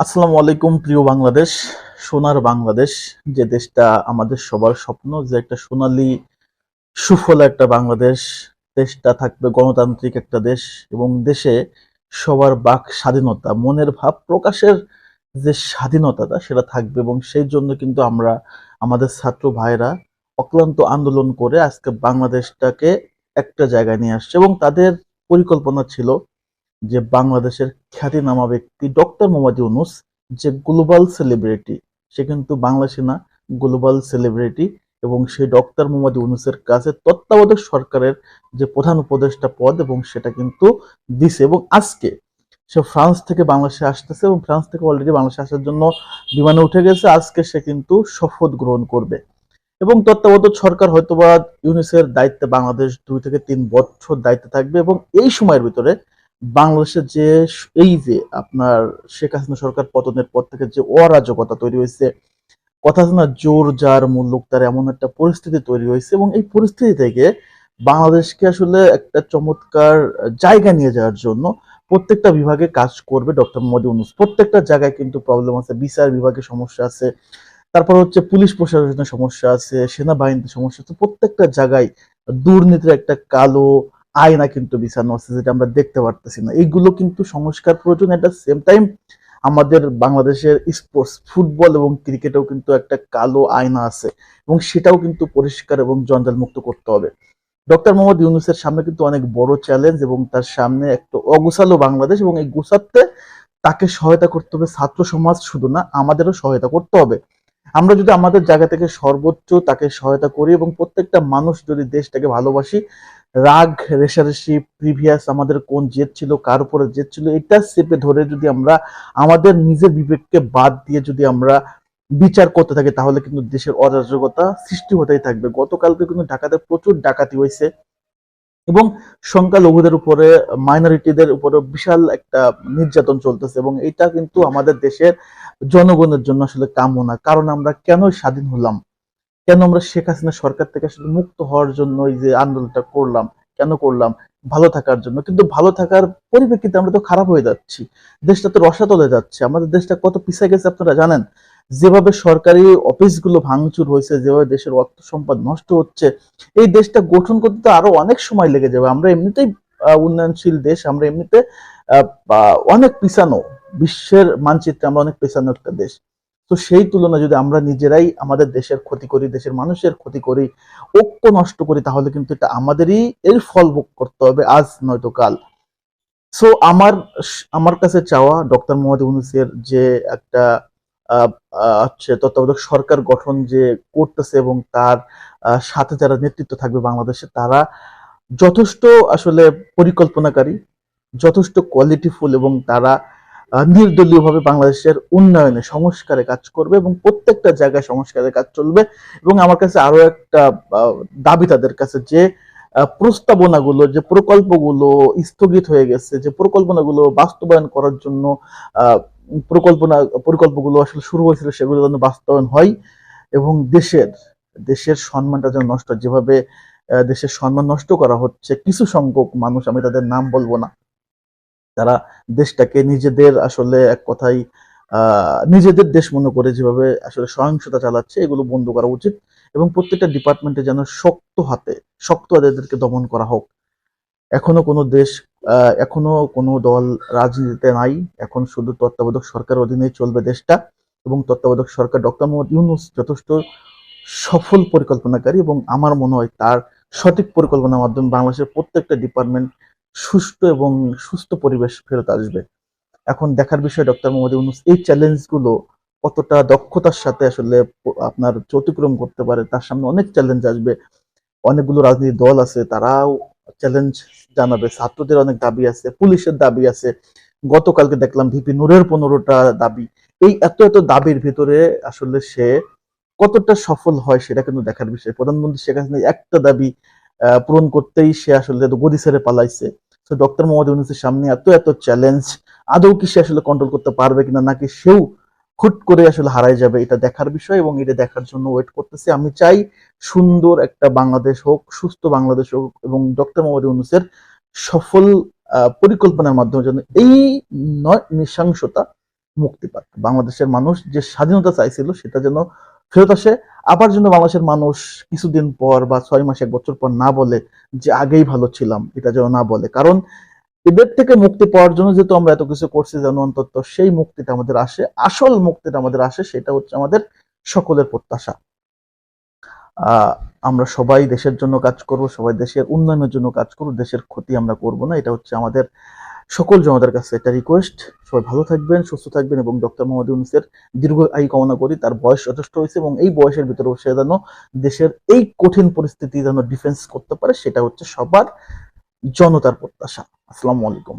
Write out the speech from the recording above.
আসসালামু আলাইকুম, প্রিয় বাংলাদেশ, সোনার বাংলাদেশ, যে দেশটা আমাদের সবার স্বপ্ন, যে একটা সোনালি, সুফল একটা বাংলাদেশ, দেশটা থাকবে গণতান্ত্রিক একটা দেশ এবং দেশে সবার বাক স্বাধীনতা, মনের ভাব প্রকাশের যে স্বাধীনতাটা সেটা থাকবে এবং সেই জন্য কিন্তু আমরা আমাদের ছাত্র ভাইরা অক্লান্ত আন্দোলন করে আজকে বাংলাদেশটাকে একটা জায়গায় নিয়ে আসছে এবং তাদের পরিকল্পনা ছিল যে বাংলাদেশের খ্যাতিনামা ব্যক্তি ডক্টর মোহাম্মদ ইউনুস, যে গ্লোবাল সেলিব্রিটি সে কিন্তু বাংলাদেশি না গ্লোবাল সেলিব্রিটি এবং সেই ডক্টর মোহাম্মদ ইউনুসের কাছে তত্ত্বাবধায়ক সরকারের যে প্রধান উপদেষ্টা পদ এবং সেটা কিন্তু দিছে এবং আজকে সে ফ্রান্স থেকে বাংলাদেশে আসতেছে এবং ফ্রান্স থেকে অলরেডি বাংলাদেশে আসার জন্য বিমানে উঠে গেছে। আজকে সে কিন্তু শপথ গ্রহণ করবে এবং তত্ত্বাবধায়ক সরকার হয়তোবা ইউনিসের দায়িত্বে বাংলাদেশ দুই থেকে তিন বছর দায়িত্বে থাকবে এবং এই সময়ের ভিতরে বাংলাদেশের যে এই যে আপনার শেখ হাসিনা সরকার পতনের পর থেকে যে অরাজকতা তৈরি হয়েছে, কথা আছে না জোর যার, মুল্লুক তার, এমন একটা পরিস্থিতি তৈরি হয়েছে এবং এই পরিস্থিতি থেকে বাংলাদেশকে আসলে একটা চমৎকার জায়গা নিয়ে যাওয়ার জন্য প্রত্যেকটা বিভাগে কাজ করবে ডক্টর মোহাম্মদ ইউনুস। প্রত্যেকটা জায়গায় কিন্তু প্রবলেম আছে, বিচার বিভাগে সমস্যা আছে, তারপর হচ্ছে পুলিশ প্রশাসনের সমস্যা আছে, সেনাবাহিনীতে সমস্যা আছে। প্রত্যেকটা জায়গায় দুর্নীতির একটা কালো আয়না কিন্তু বিছানো আছে যেটা আমরা দেখতে পারতেছি না। এইগুলো কিন্তু সংস্কার প্রয়োজন এট সেম টাইম আমাদের বাংলাদেশের স্পোর্টস ফুটবল এবং ক্রিকেটেও কিন্তু একটা কালো আয়না আছে এবং সেটাও কিন্তু পরিষ্কার এবং জঞ্জাল মুক্ত করতে হবে। ডক্টর মোহাম্মদ ইউনুসের সামনে কিন্তু অনেক বড় চ্যালেঞ্জ এবং তার সামনে একটা অগুছালো বাংলাদেশ এবং এই গুছাতে তাকে সহায়তা করতে হবে ছাত্র সমাজ শুধু না, আমাদেরও সহায়তা করতে হবে। আমরা যদি আমাদের জায়গা থেকে সর্বোচ্চ তাকে সহায়তা করি এবং প্রত্যেকটা মানুষ যদি দেশটাকে ভালোবাসি রাগ, রেশারেশি প্রিভিয়াস আমাদের কোন জেদ ছিল, কার উপরে জেদ ছিল, এটা চেপে ধরে যদি আমরা আমাদের নিজের বিবেককে বাদ দিয়ে যদি আমরা বিচার করতে থাকি, তাহলে কিন্তু দেশের অরাজকতা সৃষ্টি হতেই থাকবে। গতকালকে কিন্তু ঢাকাতে প্রচুর ডাকাতি হয়েছে এবং সংখ্যালঘুদের উপরে মাইনরিটিদের উপরে বিশাল একটা নির্যাতন চলতেছে এবং এটা কিন্তু আমাদের দেশের জনগণের জন্য আসলে কাম্য না কারণ আমরা কেন স্বাধীন হলাম? কেন আমরা শেখ হাসিনা সরকার থেকে আসলে মুক্ত হওয়ার জন্য এই যে আন্দোলনটা করলাম, কেন করলাম? ভালো থাকার জন্য। কিন্তু ভালো থাকার পরিপ্রেক্ষিতে আমরা তো খারাপ হয়ে যাচ্ছি। দেশটা তো রসাতলে যাচ্ছে। আমাদের দেশটা কত পিছিয়ে গেছে আপনারা জানেন? যেভাবে সরকারি অফিসগুলো ভাঙচুর হয়েছে, যেভাবে দেশের অর্থ সম্পদ নষ্ট হচ্ছে, এই দেশটা গঠন করতে তো আরও অনেক সময় লেগে যাবে। আমরা এমনিতেই উন্নয়নশীল দেশ, আমরা এমনিতে অনেক পিছানো। বিশ্বের মানচিত্রে আমরা অনেক পেছানো একটা দেশ। তো সেই তুলনায় যদি আমরা নিজেরাই আমাদের দেশের ক্ষতি করি, দেশের মানুষের ক্ষতি করি, ঐক্য নষ্ট করি, তাহলে কিন্তু এটা আমাদেরই এর ফল ভোগ করতে হবে আজ নয়তো কাল। সো আমার আমার কাছে চাওয়া ডক্টর মোহাম্মদ ইউনুসের যে একটা হচ্ছে তত্ত্বাবধায়ক সরকার গঠন যে করতেছে এবং তার সাথে যারা নেতৃত্ব থাকবে বাংলাদেশে, তারা যথেষ্ট আসলে পরিকল্পনাকারী, যথেষ্ট কোয়ালিটিফুল এবং তারা নির্দলীয়ভাবে বাংলাদেশের উন্নয়নে সংস্কারে কাজ করবে এবং প্রত্যেকটা জায়গায় সংস্কারের কাজ চলবে এবং আমার কাছে আরও একটা দাবি তাদের কাছে যে প্রস্তাবনাগুলো, যে প্রকল্পগুলো স্থগিত হয়ে গেছে, যে প্রকল্পনাগুলো বাস্তবায়ন করার জন্য প্রকল্পনা প্রকল্পগুলো আসলে শুরু হয়েছিল সেগুলো যেন বাস্তবায়ন হয় এবং দেশের দেশের সম্মানটা যেন নষ্ট। যেভাবে দেশের সম্মান নষ্ট করা হচ্ছে, কিছু সংখ্যক মানুষ, আমি তাদের নাম বলব না তারা দেশটাকে নিজেদের আসলে এক কথাই নিজেদের দেশ মনে করে যেভাবে আসলে সহিংসতা চালাচ্ছে, এগুলো বন্ধ করা উচিত এবং প্রত্যেকটা ডিপার্টমেন্টে যেন শক্ত হাতে শক্ত হাতে এদেরকে দমন করা হোক। এখনও কোনো দেশ এখনও কোনো দল রাজনীতিতে নাই। এখন শুধু তত্ত্বাবধায়ক সরকার অধীনেই চলবে দেশটা এবং তত্ত্বাবধায়ক সরকার ডক্টর মোহাম্মদ ইউনুস যথেষ্ট সফল পরিকল্পনাকারী এবং আমার মনে হয় তার সঠিক পরিকল্পনার মাধ্যমে বাংলাদেশের প্রত্যেকটা ডিপার্টমেন্ট সুষ্ঠু এবং সুস্থ পরিবেশ ফেরত আসবে। এখন দেখার বিষয় ডক্টর মোহাম্মদ ইউনুস, এই চ্যালেঞ্জগুলো কতটা দক্ষতার সাথে আসলে আপনার অতিক্রম করতে পারে, তার সামনে অনেক চ্যালেঞ্জ আসবে। অনেকগুলো রাজনৈতিক দল আছে, তারাও চ্যালেঞ্জ জানাবে। ছাত্রদের অনেক দাবি আছে, পুলিশের দাবি আছে। গতকালকে দেখলাম ভিপি নূরের পনেরোটা দাবি। এই এত এত দাবির ভিতরে আসলে সে কতটা সফল হয় সেটা কিন্তু দেখার বিষয়। প্রধানমন্ত্রী শেখ হাসিনা একটা দাবি পূরণ করতেই সে আসলে গদি ছেড়ে পালাইছে। তো ডক্টর মোহাম্মদ ইউনুসের সামনে এত এত চ্যালেঞ্জ আদৌ কি সে আসলে কন্ট্রোল করতে পারবে কিনা, নাকি সেও হুট করে আসলে হারাই যাবে, এটা দেখার বিষয় এবং এটা দেখার জন্য ওয়েট করতেছি। আমি চাই সুন্দর একটা বাংলাদেশ হোক, সুস্থ বাংলাদেশ হোক এবং ডক্টর মোহাম্মদ ইউনুসের সফল পরিকল্পনার মাধ্যমে যেন এই নয় নৃশংসতা মুক্তি পাক। বাংলাদেশের মানুষ যে স্বাধীনতা চাইছিল, সেটা যেন ফেরত আসে। আবার যেন বাংলাদেশের মানুষ কিছুদিন পর বা ছয় মাস, এক বছর পর না বলে যে আগেই ভালো ছিলাম, এটা যেন না বলে। কারণ এদের থেকে মুক্তি পাওয়ার জন্য যেহেতু আমরা এত কিছু করছি যেন অন্তত সেই মুক্তিটা আমাদের আসে, আসল মুক্তিটা আমাদের আসে, সেটা হচ্ছে আমাদের সকলের প্রত্যাশা। আহ, আমরা সবাই দেশের জন্য কাজ করব, সবাই দেশের উন্নয়নের জন্য কাজ করব, দেশের ক্ষতি আমরা করব না, এটা হচ্ছে আমাদের সকল জনতার কাছে একটা রিকোয়েস্ট সবাই ভালো থাকবেন, সুস্থ থাকবেন এবং ডক্টর মোহাম্মদ ইউনুসের দীর্ঘ আয়ু কামনা করি। তার বয়স যথেষ্ট হয়েছে এবং এই বয়সের ভিতরে সে যেন দেশের এই কঠিন পরিস্থিতি যেন ডিফেন্স করতে পারে, সেটা হচ্ছে সবার জনতার প্রত্যাশা। আসসালামু আলাইকুম।